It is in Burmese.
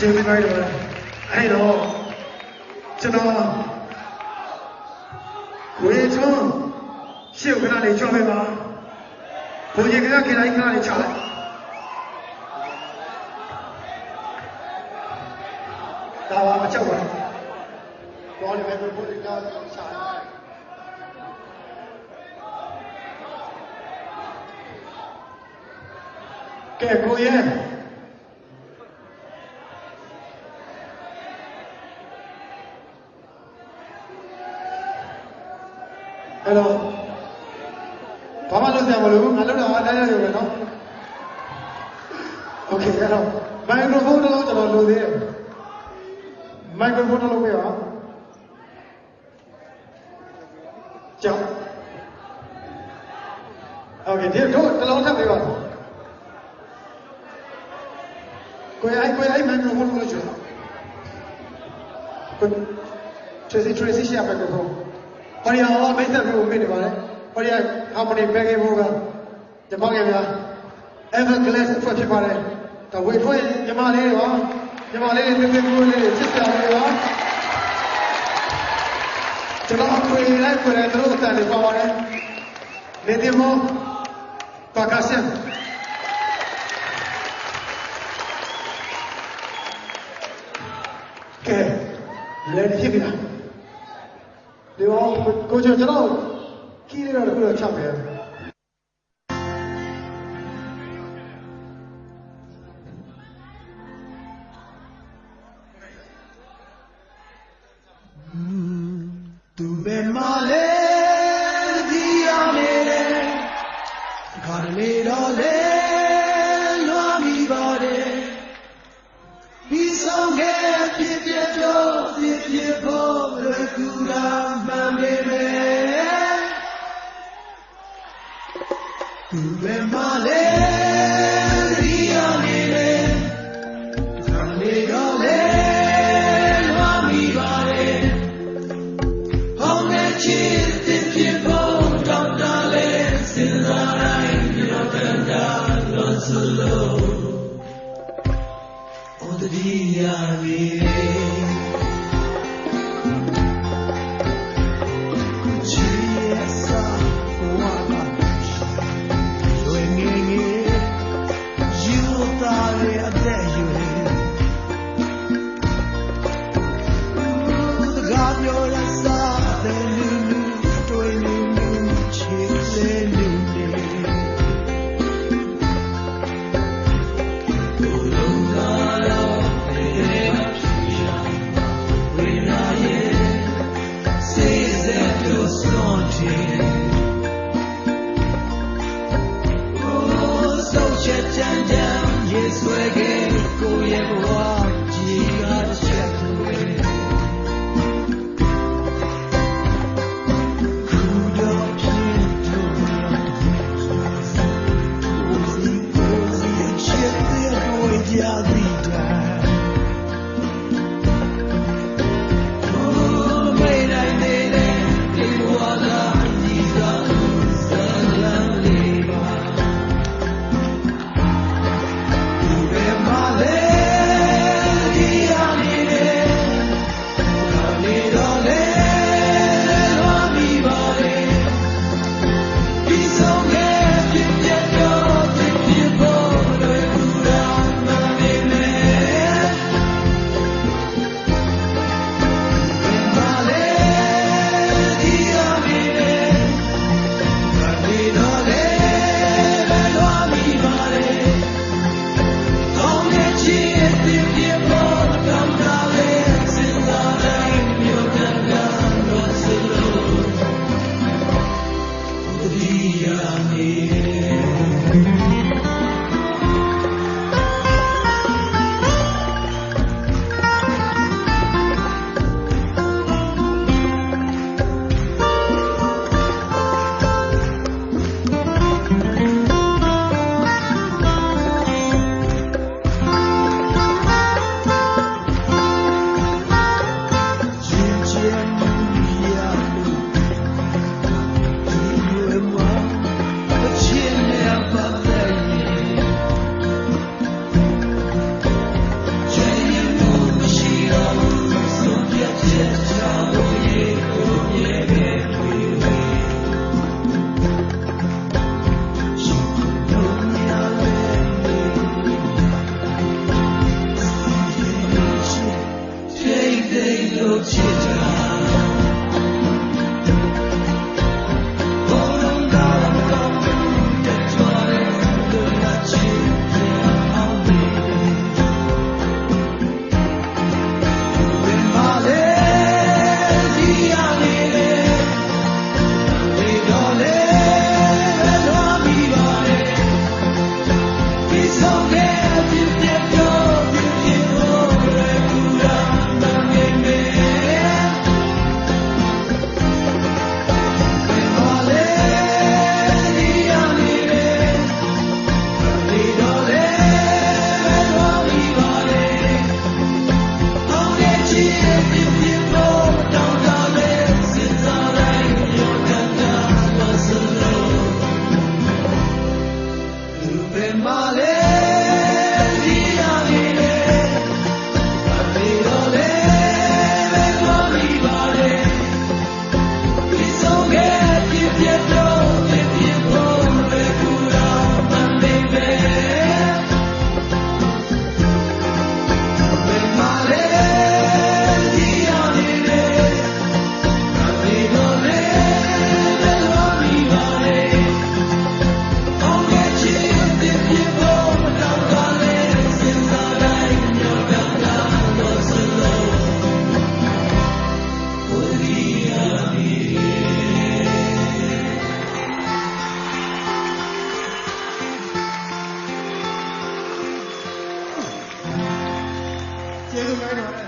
ကျေးဇူးများတယ်အဲ့တော့ကျွန်တော်ကိုရီချွန်းရှေ့ကခဏလေးချောပေးပါဘုန်းကြီးကခဏလေးခဏလေးချလိုက်ဒါပါမချက်ပါဘူးဘောလေးပဲဘုန်းကြီးကချလိုက်ကဲကိုရဲ အဲ့တော့ဘာမှလုပ်စရာမလိုဘူးငါလုပ်တာအတိုင်းရရုံပဲနော်โอเคအဲ့တော့မိုက်ခရိုဖုန်းတစ်လုံးကျွန်တော်လိုသေးတယ်မိုက်ခရိုဖုန်းတစ်လုံးပေးပါကြောက်โอเคဒီတော့တစ်လုံးထပ်ပေးပါကိုယ်အိုက်ကိုယ်အိုက်မိုက်ခရိုဖုန်းလို့ကျော်ကို Tracy Tracy ရှာမိုက် ခရိုဖုန်းဟောဒီအောင်မိတ်ဆက်ပြီးဝင်နေပါလေဟောဒီက company ပဲခဲ့ဖို့ကဒီပေါက်ရဗျာ Ever Glass ဖွဲ့ဖြစ်ပါတယ်ဒါဝေဖွဲ့ညီမလေးတွေပါညီမလေးတွေပြပြပြလေးချစ်စရာလေးပါကျွန်တော်ခွေလိုက်ခွေလိုက်တို့အတန်လေးပါပါတယ်နေဒီမောပါကဆန်ကဲလည်းဖြစ်ပြီလား ဒီတော့ကိုကျွန်တော်ကီးလေးတော့ခုတော့ချက်ပဲသူ solo O the dia janjian ကျေးဇူးများပါတယ်